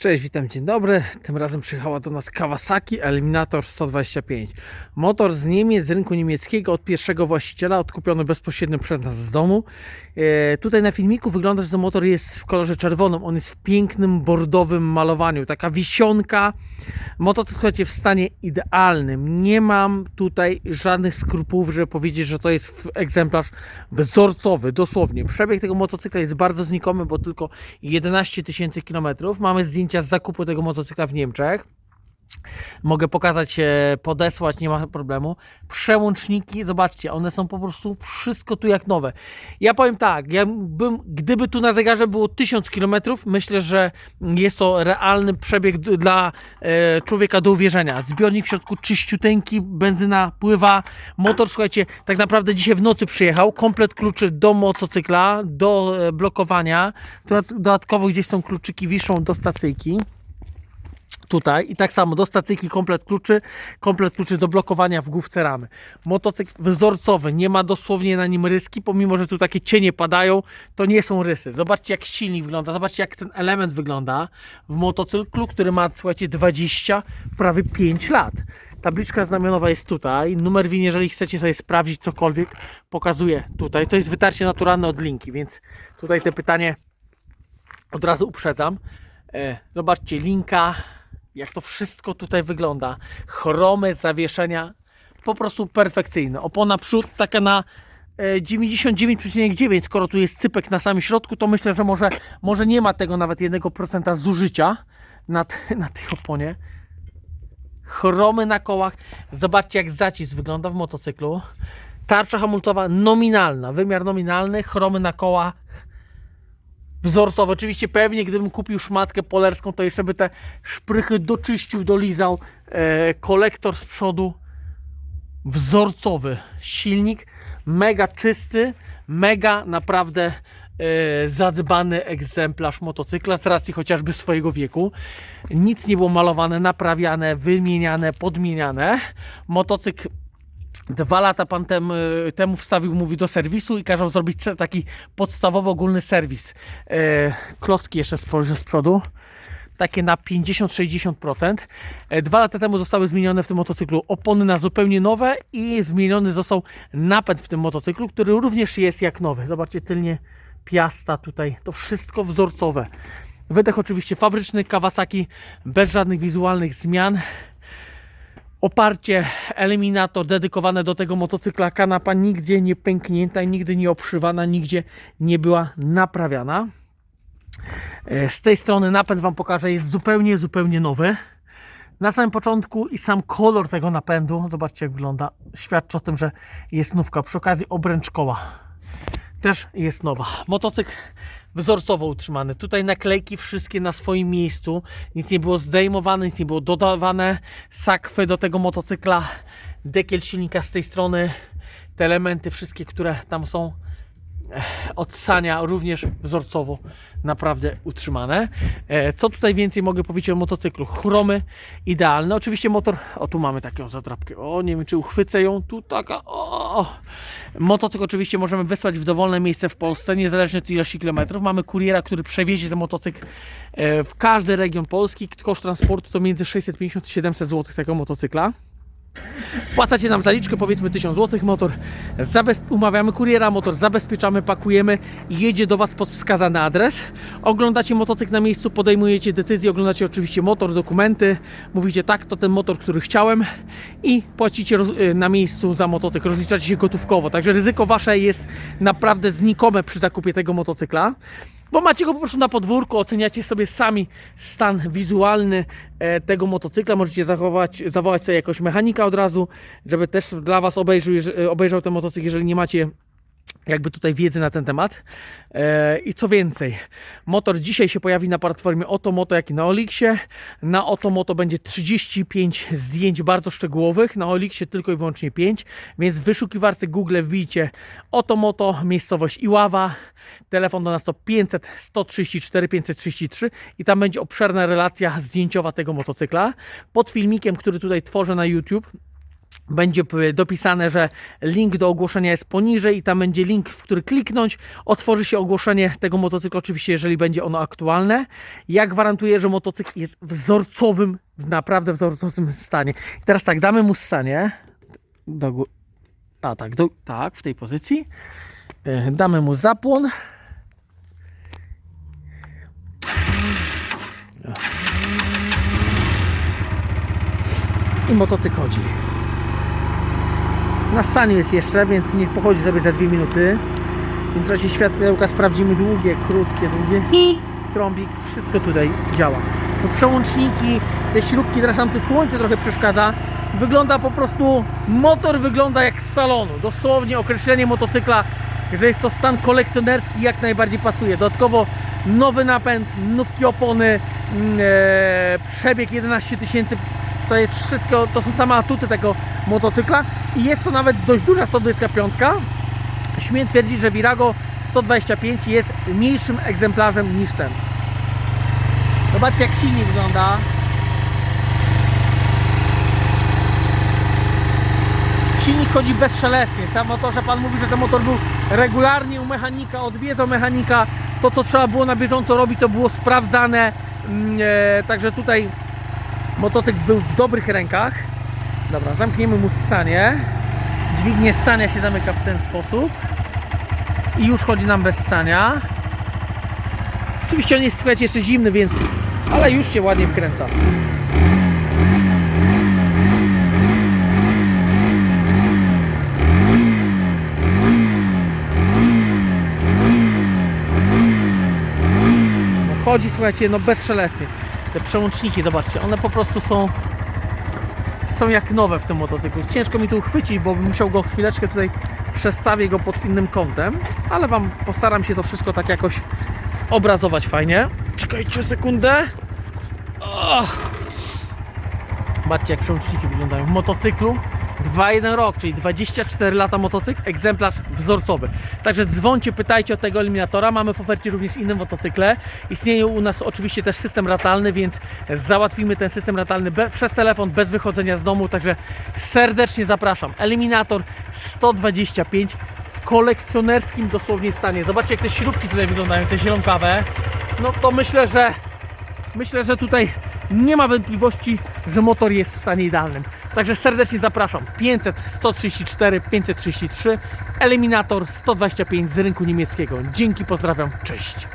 Cześć, witam, dzień dobry. Tym razem przyjechała do nas Kawasaki Eliminator 125. Motor z Niemiec, z rynku niemieckiego, od pierwszego właściciela, odkupiony bezpośrednio przez nas z domu. E, tutaj na filmiku wygląda, że ten motor jest w kolorze czerwonym. On jest w pięknym, bordowym malowaniu. Taka wisionka. Motocykl, słuchajcie, w stanie idealnym. Nie mam tutaj żadnych skrupułów, żeby powiedzieć, że to jest egzemplarz wzorcowy, dosłownie. Przebieg tego motocykla jest bardzo znikomy, bo tylko 11 tysięcy kilometrów. Mamy zdjęcia z zakupu tego motocykla w Niemczech. Mogę pokazać, e, podesłać, nie ma problemu. Przełączniki, zobaczcie, one są po prostu wszystko tu jak nowe. Ja powiem tak, ja bym, gdyby tu na zegarze było 1000 km, myślę, że jest to realny przebieg dla e, człowieka do uwierzenia. Zbiornik w środku czyściuteńki, benzyna pływa, motor, słuchajcie, tak naprawdę dzisiaj w nocy przyjechał, komplet kluczy do motocykla, do e, blokowania. Dodat- Dodatkowo gdzieś są kluczyki, wiszą do stacyjki tutaj i tak samo do stacyjki komplet kluczy, komplet kluczy do blokowania w główce ramy. Motocykl wzorcowy, nie ma dosłownie na nim ryski, pomimo, że tu takie cienie padają, to nie są rysy. Zobaczcie jak silnik wygląda, zobaczcie jak ten element wygląda w motocyklu, który ma, słuchajcie, 20, prawie 5 lat. Tabliczka znamionowa jest tutaj, numer WIN, jeżeli chcecie sobie sprawdzić cokolwiek, pokazuję tutaj. To jest wytarcie naturalne od linki, więc tutaj te pytanie od razu uprzedzam. E, Zobaczcie, linka, jak to wszystko tutaj wygląda. Chromy, zawieszenia, po prostu perfekcyjne. Opona przód taka na e, 99,9, skoro tu jest cypek na samym środku, to myślę, że może, może nie ma tego nawet 1% zużycia na, na tej oponie. Chromy na kołach. Zobaczcie, jak zacisk wygląda w motocyklu. Tarcza hamulcowa nominalna, wymiar nominalny, chromy na kołach wzorcowe. Oczywiście pewnie gdybym kupił szmatkę polerską, to jeszcze by te szprychy doczyścił, dolizał. E, kolektor z przodu wzorcowy. Silnik mega czysty, mega naprawdę e, zadbany egzemplarz motocykla z racji chociażby swojego wieku. Nic nie było malowane, naprawiane, wymieniane, podmieniane. Motocykl Dwa lata pan tem, y, temu wstawił, mówi, do serwisu i kazał zrobić taki podstawowy ogólny serwis. E, klocki jeszcze z, z przodu, takie na 50-60%. E, dwa lata temu zostały zmienione w tym motocyklu opony na zupełnie nowe i zmieniony został napęd w tym motocyklu, który również jest jak nowy. Zobaczcie, tylnie piasta tutaj, to wszystko wzorcowe. Wydech oczywiście fabryczny, Kawasaki, bez żadnych wizualnych zmian. Oparcie, eliminator dedykowane do tego motocykla, kanapa nigdzie nie pęknięta, nigdy nie obszywana, nigdzie nie była naprawiana. E, Z tej strony napęd Wam pokażę, jest zupełnie, zupełnie nowy. Na samym początku i sam kolor tego napędu, zobaczcie jak wygląda, świadczy o tym, że jest nówka. Przy okazji obręcz koła też jest nowa. Motocykl wzorcowo utrzymany. Tutaj naklejki wszystkie na swoim miejscu. Nic nie było zdejmowane, nic nie było dodawane. Sakwy do tego motocykla, dekiel silnika z tej strony, te elementy wszystkie, które tam są od sania również wzorcowo naprawdę utrzymane. E, Co tutaj więcej mogę powiedzieć o motocyklu? Chromy idealne. Oczywiście motor, o tu mamy taką zatrapkę, o nie wiem czy uchwycę ją, tu taka, o. Motocykl oczywiście możemy wysłać w dowolne miejsce w Polsce, niezależnie od ilości kilometrów. Mamy kuriera, który przewiezie ten motocykl e, w każdy region Polski. Koszt transportu to między 650 i 700 zł tego motocykla. Wpłacacie nam zaliczkę, powiedzmy 1000 zł, motor zabez... umawiamy kuriera, motor zabezpieczamy, pakujemy jedzie do Was pod wskazany adres. Oglądacie motocykl na miejscu, podejmujecie decyzję, oglądacie oczywiście motor, dokumenty, mówicie tak, to ten motor, który chciałem i płacicie roz... y, na miejscu za motocykl, rozliczacie się gotówkowo, także ryzyko Wasze jest naprawdę znikome przy zakupie tego motocykla. Bo macie go po prostu na podwórku, oceniacie sobie sami stan wizualny e, tego motocykla. Możecie zachować, zawołać sobie jakoś mechanika od razu, żeby też dla Was obejrzał, jeże- obejrzał ten motocykl, jeżeli nie macie jakby tutaj wiedzy na ten temat. E, I co więcej, motor dzisiaj się pojawi na platformie Otomoto, jak i na Olixie. Na Otomoto będzie 35 zdjęć bardzo szczegółowych, na Olixie tylko i wyłącznie 5, więc w wyszukiwarce Google wbijcie Otomoto, miejscowość Iława, telefon do nas to 500 134 533 i tam będzie obszerna relacja zdjęciowa tego motocykla. Pod filmikiem, który tutaj tworzę na YouTube, będzie dopisane, że link do ogłoszenia jest poniżej i tam będzie link, w który kliknąć. Otworzy się ogłoszenie tego motocykla, oczywiście, jeżeli będzie ono aktualne. Ja gwarantuję, że motocykl jest wzorcowym, naprawdę wzorcowym stanie. I teraz tak, damy mu ssanie. Do A tak, do, tak, w tej pozycji. E, Damy mu zapłon. I motocykl chodzi. Na stanie jest jeszcze, więc niech pochodzi sobie za dwie minuty. W tym czasie światełka sprawdzimy długie, krótkie, długie. Trąbik, wszystko tutaj działa. No przełączniki, te śrubki, teraz nam słońce trochę przeszkadza. Wygląda po prostu, motor wygląda jak z salonu. Dosłownie określenie motocykla, że jest to stan kolekcjonerski jak najbardziej pasuje. Dodatkowo nowy napęd, nówki opony, mm, e, przebieg 11 tysięcy to jest wszystko, to są same atuty tego motocykla i jest to nawet dość duża 125. Śmiem twierdzić, że Virago 125 jest mniejszym egzemplarzem niż ten. Zobaczcie jak silnik wygląda. Silnik chodzi bezszelestnie. Sam motorze pan mówi, że ten motor był regularnie u mechanika, odwiedzał mechanika. To co trzeba było na bieżąco robić, to było sprawdzane. Mm, E, także tutaj Motocykl był w dobrych rękach. Dobra, zamkniemy mu ssanie. Dźwignię ssania się zamyka w ten sposób. I już chodzi nam bez ssania. Oczywiście on jest, słuchajcie, jeszcze zimny, więc... Ale już się ładnie wkręca. Chodzi, słuchajcie, no bezszelestnie. Te przełączniki, zobaczcie, one po prostu są są jak nowe w tym motocyklu. Ciężko mi tu uchwycić, bo bym musiał go chwileczkę tutaj przestawię go pod innym kątem, ale Wam postaram się to wszystko tak jakoś zobrazować fajnie. Czekajcie sekundę. O! Zobaczcie jak przełączniki wyglądają w motocyklu. 2-1 rok, czyli 24 lata motocykl, egzemplarz wzorcowy. Także dzwońcie, pytajcie o tego eliminatora. Mamy w ofercie również inne motocykle. Istnieje u nas oczywiście też system ratalny, więc załatwimy ten system ratalny przez telefon, bez wychodzenia z domu. Także serdecznie zapraszam. Eliminator 125 w kolekcjonerskim dosłownie stanie. Zobaczcie jak te śrubki tutaj wyglądają, te zielonkawe. No to myślę, że myślę, że tutaj nie ma wątpliwości, że motor jest w stanie idealnym. Także serdecznie zapraszam. 500, 134, 533, Eliminator 125 z rynku niemieckiego. Dzięki, pozdrawiam, cześć.